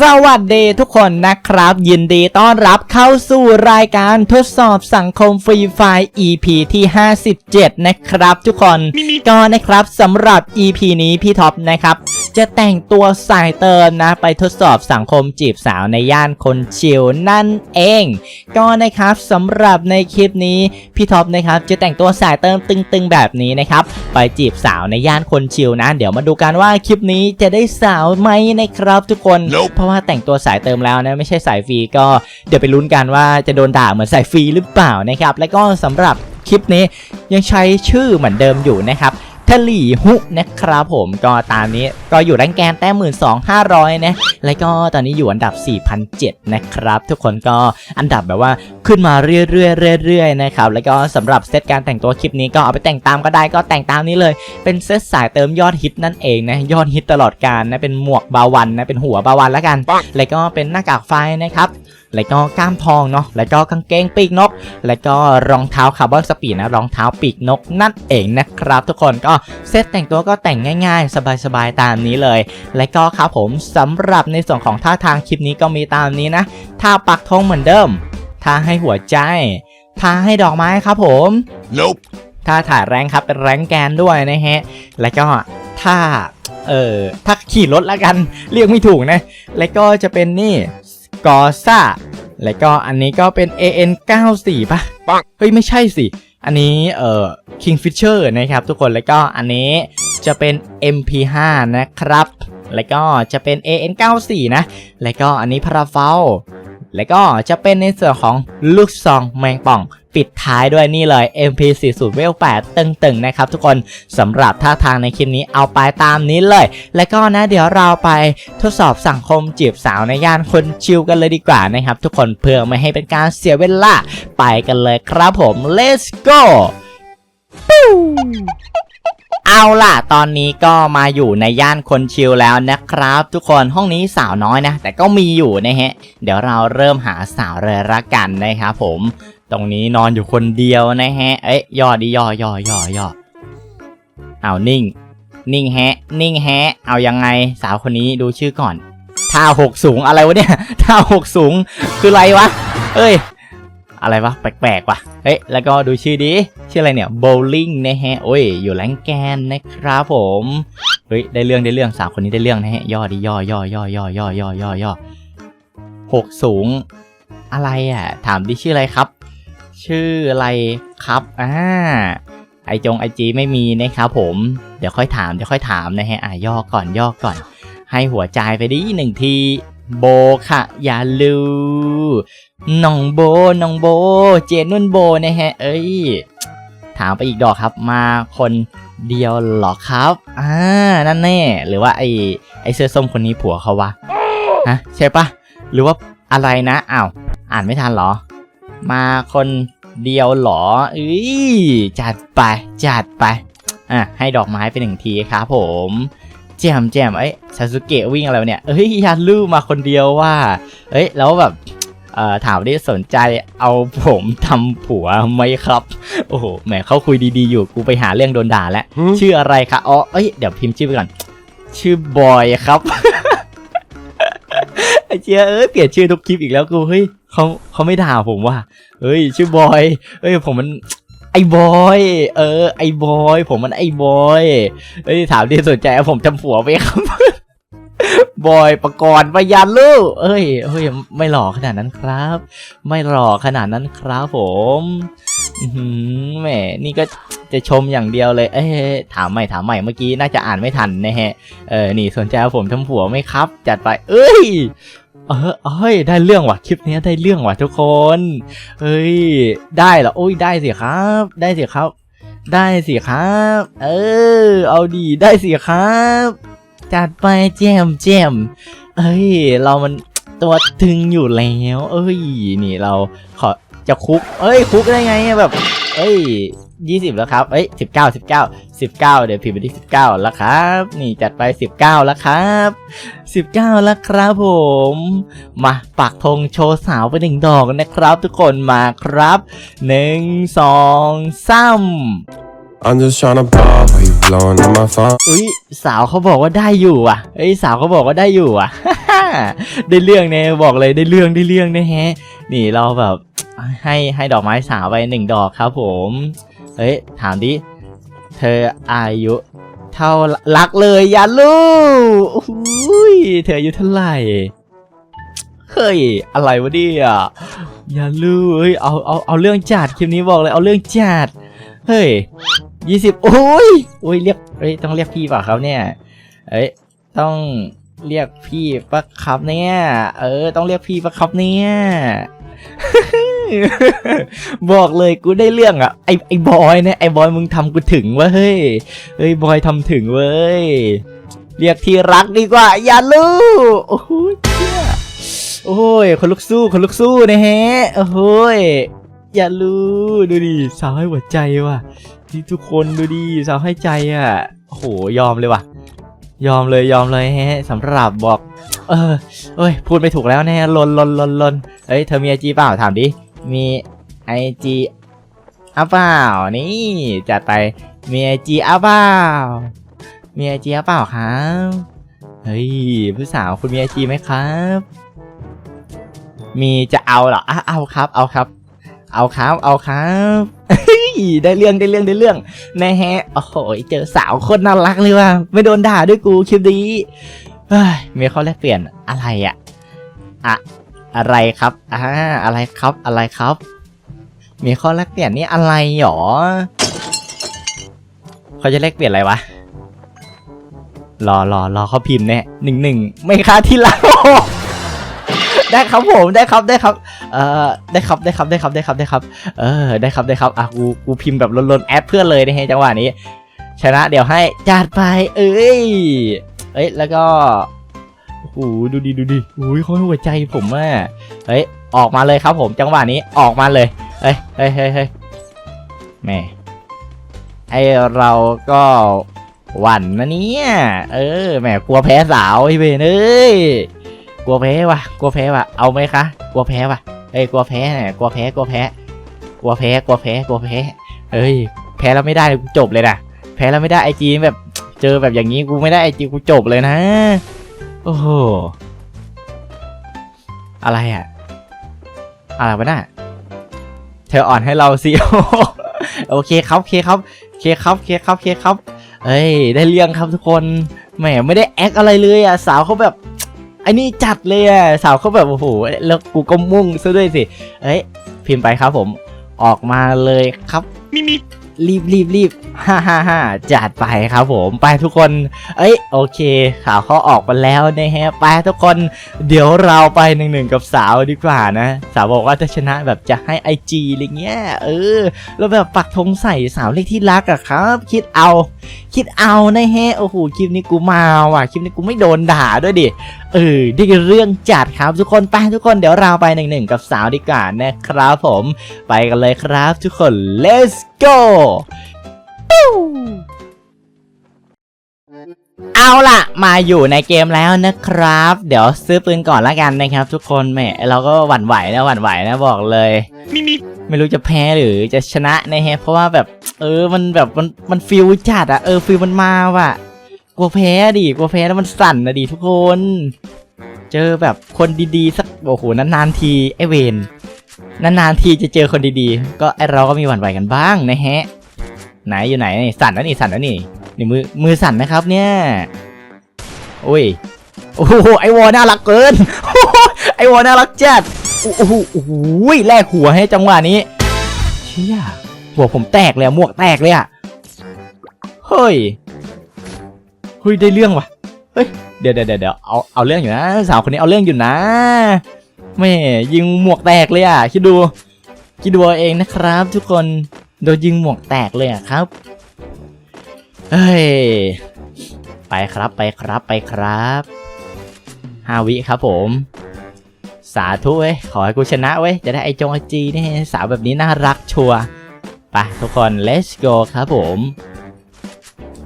สวัสดีทุกคนนะครับ ยินดีต้อนรับเข้าสู่รายการทดสอบสังคมฟรีไฟ EP ที่ 57 นะครับทุกคนก็นะครับสำหรับ EP นี้พี่ท็อปนะครับ จะแต่งตัวสายเติมนะ ไปทดสอบสังคมจีบสาวในย่านคนชิลนั่นเอง ก็นะครับสำหรับในคลิปนี้พี่ท็อปนะครับ จะแต่งตัวสายเติมตึงๆแบบนี้นะครับ ไปจีบสาวในย่านคนชิลนะ เดี๋ยวมาดูกันว่าคลิปนี้จะได้สาวไหมนะครับทุกคน Nope ราะว่าแต่งตัวสายเติมแล้วนะไม่ใช่สายฟรีก็เดี๋ยวไปลุ้นกันว่าจะโดนด่าเหมือนสายฟรีหรือเปล่านะครับและก็สำหรับคลิปนี้ยังใช้ชื่อเหมือนเดิมอยู่นะครับทลีฮุนะครับผมก็ตามนี้ก็อยู่แรงแกนแต้มหมื่นสองห้าร้อยนะ แล้วก็ตอนนี้อยู่อันดับ 4,007นะครับ ทุกคนก็อันดับแบบว่า ขึ้นมาเรื่อยๆเรื่อยๆนะครับแล้วก็สำหรับเซตการแต่งตัวคลิปนี้ก็เอาไปแต่งตามก็ได้ก็แต่งตามนี้เลย เป็นเซตสายเติมยอดฮิตนั่นเองนะยอดฮิตตลอดการนะเป็นหมวกบาวันนะเป็นหัวบาวันแล้วกัน แล้วก็เป็นหน้ากากไฟนะครับแล้วก็กล้ามทองเนาะ แล้วก็กางเกงปีกนก แล้วก็รองเท้าคาร์บอนสปีดนะ รองเท้าปีกนกนั่นเองนะครับ ทุกคนก็เซตแต่งตัวก็แต่งง่าย ๆ สบายๆตามนี้เลย และก็ครับผมสำหรับในส่วนของท่าทางคลิปนี้ก็มีตามนี้นะ ท่าปักธงเหมือนเดิม ท่าให้หัวใจท่าให้ดอกไม้ครับผม Nope. ถ้าถ่ายแรงครับเป็นแรงแกนด้วยนะฮะ แล้วก็ถ้าเอ่อถ้าขี่รถแล้วกันเรียกไม่ถูกนะ แล้วก็จะเป็นนี่กอซ่าแล้วก็อันนี้ก็เป็น AN 94ป่ะปังเฮ้ยไม่ใช่สิ อันนี้เอ่อ Kingfisher นะครับทุกคนแล้วก็อันนี้จะเป็น MP5 นะครับ แล้วก็จะเป็น AN 94นะ แล้วก็อันนี้พาราเฟล แล้วก็จะเป็นในส่วนของลูกซองแมงป่อง ปิดท้ายด้วยนี่เลย MP40 เวล8ตึงๆ นะครับทุกคนสำหรับท่าทางในคลิปนี้เอาไปตามนี้เลย แล้วก็นะเดี๋ยวเราไปทดสอบสังคมจีบสาวในย่านคนชิลกันเลยดีกว่านะครับ ทุกคนเพื่อไม่ให้เป็นการเสียเวลาไปกันเลยครับผม let's go ปู้ เอาล่ะ ตอนนี้ก็มาอยู่ในย่านคนชิลแล้วนะครับ ทุกคนห้องนี้สาวน้อยนะ แต่ก็มีอยู่นะฮะ เดี๋ยวเราเริ่มหาสาวเลยละกันนะครับผม ตรงนี้นอนอยู่คนเดียวนะฮะ เอ้ยย่อดิย่อย่อย่อย่อเอานิ่ง นิ่งแฮะ นิ่งแฮะ เอายังไงสาวคนนี้ดูชื่อก่อนท่าหกสูงอะไรวะเนี่ยท่าหกสูงคืออะไรวะ เอ้ย อะไรวะแปลกๆวะเฮ้ยแล้วก็ดูชื่อดิชื่ออะไรเนี่ย bowling นะฮะโอ้ยอยู่แรงแกนนะครับผมเฮ้ยได้เรื่องได้เรื่องสาวคนนี้ได้เรื่องนะฮะย่อดิย่อย่อย่อย่อย่อย่อย่อย่อหกสูง อะไรอะ ถามดิชื่ออะไรครับ ชื่ออะไรครับอ่าไอจงไอจีไม่มีนะครับผมเดี๋ยวค่อยถามเดี๋ยวค่อยถามนะฮะอะย่อก่อนย่อก่อน ให้หัวใจไปดิหนึ่งที โบค่ะ อย่าลืมน้องโบน้องโบ เจนนุ่นโบนะฮะ เอ้ย ถามไปอีกดอกครับมาคนเดียวเหรอครับ อ่า นั่นแน่ หรือว่าไอไอเสื้อส้มคนนี้ผัวเขาวะ ฮะ ใช่ปะ หรือว่าอะไรนะอ้าวอ่านไม่ทันเหรอ มาคนเดียวเหรอเอ้ยจัดไป จัดไป อะ ให้ดอกไม้ไปหนึ่งทีครับผม แจมแจมเอ้ยซาสุเกะวิ่งอะไรวะเนี่ยเอ้ยยาลูมาคนเดียวว่าเอ้ยแล้วแบบเอ่อถามได้สนใจเอาผมทำผัวไหมครับ โอ้โหแหมเขาคุยดีๆอยู่กูไปหาเรื่องโดนด่าแล้ว Hmm? ชื่ออะไรคะอ๋อเอ้ยเดี๋ยวพิมพ์ชื่อไปก่อน ชื่อบอยครับไอเจียเอ้ยเปลี่ยนชื่อทุกคลิปอีกแล้วกูเฮ้ยเขาเขาไม่ด่าผมว่ะเฮ้ย ชื่อบอยเฮ้ยผมมัน ไอ้บอย เออ ไอ้บอย ผมมันไอ้บอยเฮ้ยถามที่สนใจผมทำผัวไหมครับ บอยประกรณ์ปยานลูกเอ้ยเฮ้ย ไม่หล่อขนาดนั้นครับ ไม่หล่อขนาดนั้นครับผมแหม นี่ก็จะชมอย่างเดียวเลย เอ้ยถามใหม่ถามใหม่เมื่อกี้น่าจะอ่านไม่ทันนะฮะ เออ นี่สนใจผมทำผัวไหมครับ จัดไป เอ้ย เออเอ้ย ได้เรื่องว่ะ คลิปนี้ได้เรื่องว่ะทุกคนเอ้ย ได้เหรอ โอ้ย ได้สิครับ ได้สิครับ ได้สิครับ เออ เอาดีได้สิครับ จัดไปแจมแจมเอ้ย เรามันตัวถึงอยู่แล้ว เอ้ย นี่เราขอจะคุก เอ้ย คุกได้ไงแบบ เอ้ย ยี่สิบแล้วครับเอ้ยสิบเก้าสิบเก้าสิบเก้าเดี๋ยวพิมพ์ไปที่สิบเก้าแล้วครับ นี่จัดไปสิบเก้าแล้วครับสิบเก้าแล้วครับผม มาปักธงโชว์สาวไปหนึ่งดอกนะครับ ทุกคนมาครับหนึ่งสองสาม I'm just tryna ball for you blowing up my phone. อุ้ยสาวเขาบอกว่าได้อยู่อะเอ้ยสาวเขาบอกว่าได้อยู่อะ ได้เรื่องเนี่ยบอกเลยได้เรื่องได้เรื่องนะแฮะ นี่เราแบบให้ให้ดอกไม้สาวไปหนึ่งดอกครับผม เฮ้ย ถามดิ เธออายุ เท่ารักเลยยาลูอุ้ยเธออายุเท่าไหร่ เฮ้ย อะไรวะเนี่ยยาลูเฮ้ย เอา เอา เอาเรื่องจัดคลิปนี้บอกเลย เอาเรื่องจัด เฮ้ยยี่สิบโอ้ยโอ้ย เรียกเฮ้ย ต้องเรียกพี่เปล่าครับเนี่ย เอ้ย ต้องเรียกพี่ปะครับเนี่ย เออ ต้องเรียกพี่ปะครับเนี่ย บอกเลยกูได้เรื่องอะไอไอบอยเนี่ยไอบอยมึงทำกูถึงเว้ยเฮ้ยเฮ้ยบอยทำถึงเว้ยเรียกที่รักดีกว่า อย่าลูกโอ้โหเชี่ยโอ้ยคนลุกสู้คนลุกสู้นะฮะโอ้โหยอย่าลูดูดิสาวให้หัวใจว่ะที่ทุกคนดูดิสาวให้ใจอะโอ้โหยอมเลยว่ะ ยอมเลยยอมเลยฮะสำหรับบอกเออเอ้ย พูดไม่ถูกแล้วแน่ลนลนลนลนเอ้ย เธอมีไอจีเปล่า ถามดิ มีไอจีอ้าเปล่านี่ จัดไปมีไอจีอ้าเปล่ามีไอจีอ้าเปล่าครับเฮ้ยผู้สาวคุณมีไอจีไหมครับ มีจะเอาเหรออะเอาครับ เอาครับ เอาครับเอาครับเฮ้ยได้เรื่องได้เรื่องได้เรื่องแน่แฮะโอ้โหเจอสาวคนน่ารักเลยว่ะไม่โดนด่าด้วยกูคลิปนี้เฮ้ยมีข้อแลกเปลี่ยนอะไรอะอะ อะไรครับอ่าอะไรครับอะไรครับ มีข้อแลกเปลี่ยนนี่อะไรหรอเขาจะแลกเปลี่ยนอะไรวะรอรอรอเขาพิมพ์แน่หนึ่งหนึ่งไม่ค่าที่รักได้ครับผมได้ครับได้ครับเอ่อได้ครับได้ครับได้ครับได้ครับได้ครับ เออได้ครับได้ครับอะกูกูพิมพ์แบบลนๆแอดเพื่อนเลยนะฮะจังหวะนี้ ชนะเดี๋ยวให้จัดไป เอ้ยเอ้ยแล้วก็ โอ้โหดูดิดูดิอุ้ยเขาหัวใจผมอะเฮ้ยออกมาเลยครับผมจังหวะนี้ออกมาเลยเฮ้ยเฮ้ยเฮ้ยแม่ไอเราก็หวั่นนะเนี่ยเออแหมกลัวแพ้สาวไอเวนเอ้ยกลัวแพ้ว่ะกลัวแพ้ว่ะเอาไหมคะ กลัวแพ้ว่ะเอ้ยกลัวแพ้เนี่ยกลัวแพ้กลัวแพ้ กลัวแพ้กลัวแพ้กลัวแพ้เฮ้ยแพ้แล้วไม่ได้กูจบเลยนะแพ้แล้วไม่ได้ไอจีแบบเจอแบบอย่างนี้กูไม่ได้ไอจีกูจบเลยนะ โอ้โห อะไรอะ อะไรวะน่ะเธออ่อนให้เราสิ โอเคครับโอเคครับโอเคครับโอเคครับโอเคครับ เอ้ย ได้เรื่องครับทุกคน แหมไม่ได้แอคอะไรเลยอะ สาวเขาแบบไอ้นี่จัดเลยอะ สาวเขาแบบโอ้โห แล้วกูก็มุ่งซะด้วยสิ เอ้ย พิมพ์ไปครับผม ออกมาเลยครับ มิมิ รีบรีบรีบฮ่าฮ่าฮ่าจัดไปครับผมไปทุกคน เอ้ยโอเค ข่าวเขาออกมาแล้วนะฮะไปทุกคนเดี๋ยวเราไปหนึ่งหนึ่งกับสาวดีกว่านะ สาวบอกว่าจะชนะแบบจะให้ไอจีอะไรเงี้ยเออแล้วแบบปักธงใส่สาวเลขที่รักอะครับ คิดเอา คิดเอานะฮะโอ้โหคลิปนี้กูมาว่ะคลิปนี้กูไม่โดนด่าด้วยดิ เออได้เรื่องจัดครับทุกคนไปทุกคนเดี๋ยวเราไปหนึ่งหนึ่งกับสาวดีกว่านะครับผมไปกันเลยครับทุกคน let's go ปิ้วเอาล่ะ มาอยู่ในเกมแล้วนะครับ เดี๋ยวซื้อปืนก่อนละกันนะครับ ทุกคนแหมเราก็หวั่นไหวนะหวั่นไหวนะบอกเลยมิมิไม่รู้จะแพ้หรือจะชนะนะฮะเพราะว่าแบบ เออมันแบบมันมันฟิลจัดอะเออฟิลมันมาว่ะ กลัวแพ้ดิกลัวแพ้แล้วมันสั่นนะดิทุกคน เจอแบบคนดีๆสักโอ้โหนานๆทีไอเวนนานๆทีจะเจอคนดีๆ ก็ไอเราก็มีหวั่นไหวกันบ้างนะฮะ ไหนอยู่ไหนสั่นแล้วนี่สั่นแล้วนี่นี่มือมือสั่นนะครับเนี่ยโอ้ยโอ้โหไอวอน่ารักเกินไอวอน่ารักจัดโอ้โหโอ้โหแลกหัวให้จังหวะนี้เชี่ยหัวผมแตกเลยหมวกแตกเลยอะเฮ้ย เฮ้ยได้เรื่องว่ะเฮ้ยเดี๋ยวเดี๋ยวเดี๋ยวเอาเอาเรื่องอยู่นะ สาวคนนี้เอาเรื่องอยู่นะแม่ยิงหมวกแตกเลยอะคิดดูคิดดูเองนะครับ ทุกคนโดนยิงหมวกแตกเลยอะครับเฮ้ยไปครับไปครับไปครับห้าวิครับผม สาธุเว้ยขอให้กูชนะเว้ยจะได้ไอจงไอจีนี่สาวแบบนี้น่ารักชัวร์ไปทุกคน let's go ครับผม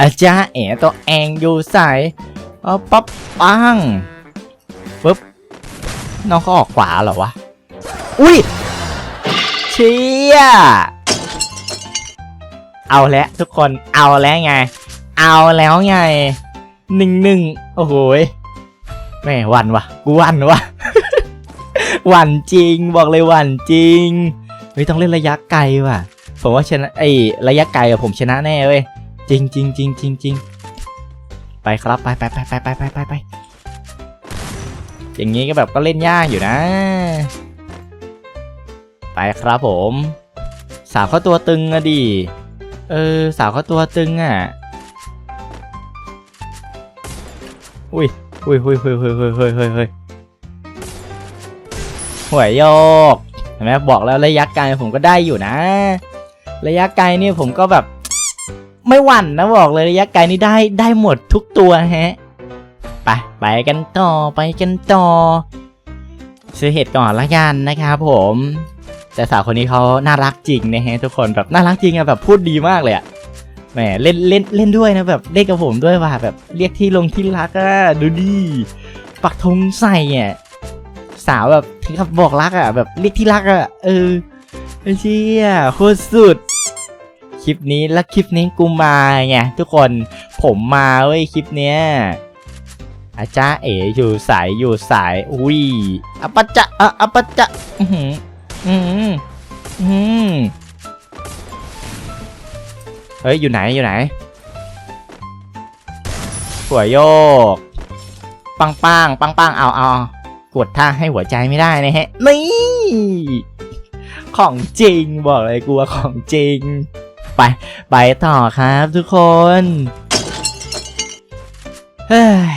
อาจารย์เอ๋ตัวเองอยู่ใส่เอาปั๊บปังปึ๊บน้องเขาออกขวาเหรอวะ อุ้ยเชี่ยเอาแล้วทุกคนเอาแล้วไง เอาแล้วไงหนึ่งหนึ่งโอ้โหยแม่วันวะกูวันวะวันจริงบอกเลยวันจริงเฮ้ยต้องเล่นระยะไกลว่ะผมว่าชนะไอ้ระยะไกลอะผมชนะแน่เว้ย จริงจริงจริงจริงจริงไปครับไปไปไปไปไปไปไปไปอย่างงี้ก็แบบก็เล่นยากอยู่นะ ไปครับผม สาวเขาตัวตึงอะดิเออ สาวเขาตัวตึงอะอุ้ยอุ้ยอุ้ยอุ้ยอุ้ยอุ้ยอุ้ยอุ้ยอุ้ยหัวโยกเห็นไหมบอกแล้วระยะไกลผมก็ได้อยู่นะ ระยะไกลนี่ผมก็แบบ ไม่หวั่นนะบอกเลยระยะไกลนี่ได้ได้หมดทุกตัวฮะไปไปกันต่อไปกันต่อ ซื้อเห็ดก่อนละกันนะครับผม แต่สาวคนนี้เขาน่ารักจริงนะฮะทุกคนแบบน่ารักจริงอะแบบพูดดีมากเลยอะแหมเล่นเล่นเล่นด้วยนะแบบเล่นกับผมด้วยว่ะแบบเรียกที่ลงที่รักอะดูดิปักธงใส่อะสาวแบบถึงกับบอกรักอะแบบเรียกที่รักอะเออไอ้เชี่ยโคตรสุด ลิปนี้แล้วคลิปนี้กูมาไงทุกคนผมมาเว้ยคลิปเนี้ยอาจารย์เอ๋อยู่สายอยู่สายอุ้ยอปะจะอะอปะจะอือหืออืมอืมเฮ้ยอยู่ไหนอยู่ไหนหัวโยกปังปังปังปังเอาเอากดท่าให้หัวใจไม่ได้นะฮะนี่ของจริงบอกเลยกูว่าของจริง ไป ไปต่อครับทุกคน เฮ้ย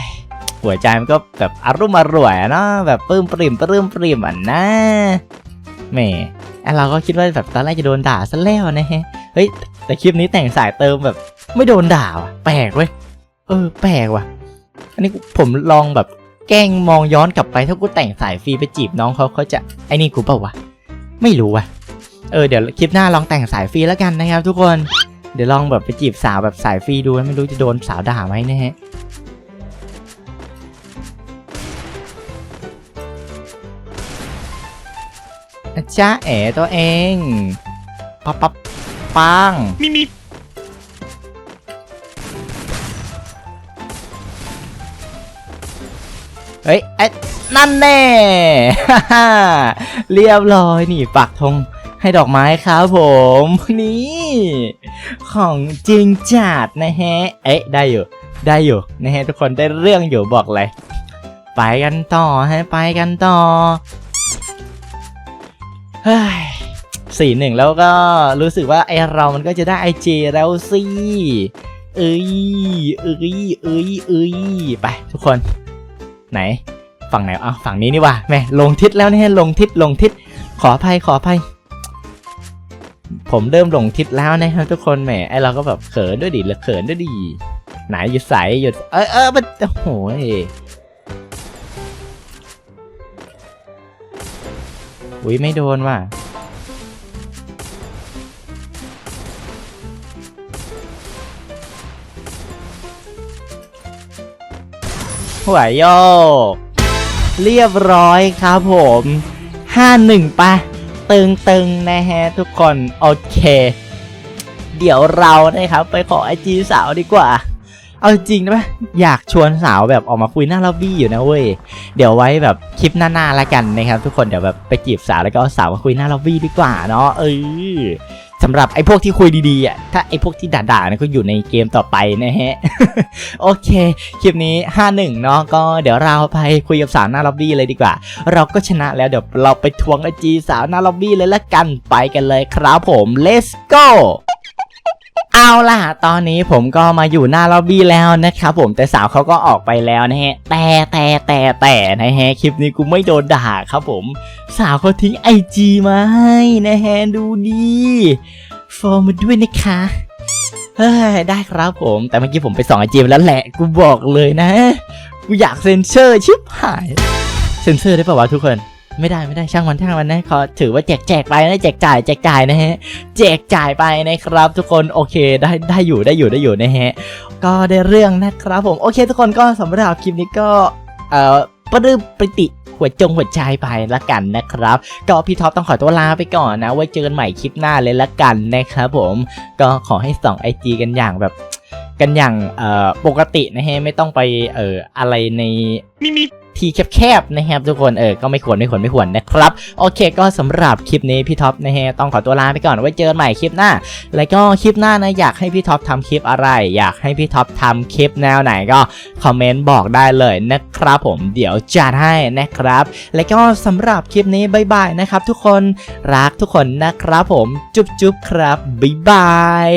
หัวใจมันก็แบบอารมณ์อร่วยอะเนาะแบบปลื้มปริ่มปลื้มปริ่มอะนะแหมไอ้เราก็คิดว่าแบบตอนแรกจะโดนด่าซะแล้วนะฮะเฮ้ย แต่คลิปนี้แต่งสายเติมแบบ ไม่โดนด่าว่ะ แปลกเว้ย เออ แปลกว่ะ อันนี้ผมลองแบบแกล้งมองย้อนกลับไปถ้ากูแต่งสายฟรีไปจีบน้องเขาเขาจะไอ้นี่กูเปล่าวะ ไม่รู้ว่ะ เออเดี๋ยวคลิปหน้าลองแต่งสายฟรีแล้วกันนะครับทุกคน เดี๋ยวลองแบบไปจีบสาวแบบสายฟรีดูไม่รู้จะโดนสาวด่าไหมนะฮะอาจ้าเอ๋ตัวเองปั๊บปั๊บปังมีมีเฮ้ยไอ้นั่นแน่ เรียบร้อยนี่ปักธง ให้ดอกไม้ครับผม นี่ ของจริงจัดนะฮะ เอ๊ะ ได้อยู่ ได้อยู่นะฮะทุกคนได้เรื่องอยู่บอกเลย ไปกันต่อฮะไปกันต่อ เฮ้ยสี่หนึ่งแล้วก็รู้สึกว่าไอเรามันก็จะได้ไอเจแล้วสิเอ้ยเอ้ยเอ้ยเอ้ยไปทุกคน ไหน ฝั่งไหนอะฝั่งนี้นี่ว่ะแม่ลงทิศแล้วนี่ยลงทิศลงทิศขออภัยขออภัย ผมเริ่มหลงทิศแล้วนะครับทุกคนแหมไอเราก็แบบเขินด้วยดิเขินด้วยดิไหนหยุดใสหยุดเออเออมันโอ้โหอุ้ยไม่โดนว่ะหัวโยก เรียบร้อยครับผม 5-1ปะ ตึงตึงๆนะฮะทุกคนโอเค เดี๋ยวเรานะครับไปขอไอจีสาวดีกว่า เอาจริงนะปะอยากชวนสาวแบบออกมาคุยหน้าล็อบบี้อยู่นะเว้ยเดี๋ยวไว้แบบคลิปหน้าๆละกันนะครับ ทุกคนเดี๋ยวแบบไปจีบสาวแล้วก็เอาสาวมาคุยหน้าล็อบบี้ดีกว่าเนาะเออ สำหรับไอ้พวกที่คุยดีๆอะถ้าไอ้พวกที่ด่าๆเนี่ยก็อยู่ในเกมต่อไปนะฮะ โอเค คลิปนี้ 5-1 เนาะก็เดี๋ยวเราไปคุยกับสาวหน้าล็อบบี้เลยดีกว่า เราก็ชนะแล้วเดี๋ยวเราไปทวงไอจีสาวหน้าล็อบบี้เลยละกันไปกันเลยครับผม let's go เอาล่ะ ตอนนี้ผมก็มาอยู่หน้าล็อบบี้แล้วนะครับผมแต่สาวเขาก็ออกไปแล้วนะฮะ แต่แต่แต่แต่นะฮะคลิปนี้กูไม่โดนด่าครับผม สาวเขาทิ้งไอจีมาให้นะฮะดูดีฟอร์มาด้วยนะคะเฮ้ยได้ครับผม แต่เมื่อกี้ผมไปส่องไอจีแล้วแหละกูบอกเลยนะ กูอยากเซ็นเซอร์ชิบหาย เซ็นเซอร์ได้ป่าวะทุกคน ไม่ได้ไม่ได้ช่างมันช่างมันนะขอถือว่าแจกแจกไปนะแจกจ่ายแจกจ่ายนะฮะแจกจ่ายไปนะครับ ทุกคนโอเคได้ได้อยู่ได้อยู่ได้อยู่นะฮะก็ได้เรื่องนะครับผมโอเค ทุกคนก็สำหรับคลิปนี้ก็เอ่อปลื้มปิติหัวจงหัวใจไปละกันนะครับ ก็พี่ท็อปต้องขอตัวลาไปก่อนนะ ไว้เจอกันใหม่คลิปหน้าเลยละกันนะครับผมก็ขอให้ส่องไอจีกันอย่างแบบ กันอย่างเอ่อปกตินะฮะไม่ต้องไปเอ่ออะไรในมีมี ที่แคบๆนะครับทุกคนเออก็ไม่ควรไม่ควรไม่ควรนะครับโอเค ก็สำหรับคลิปนี้พี่ท็อปนะฮะต้องขอตัวลาไปก่อนไว้เจอกันใหม่คลิปหน้า แล้วก็คลิปหน้านะอยากให้พี่ท็อปทำคลิปอะไร อยากให้พี่ท็อปทำคลิปแนวไหนก็คอมเมนต์บอกได้เลยนะครับ ผมเดี๋ยวจัดให้นะครับ แล้วก็สำหรับคลิปนี้บ๊ายบายนะครับ ทุกคนรักทุกคนนะครับผมจุ๊บจุ๊บครับบ๊ายบาย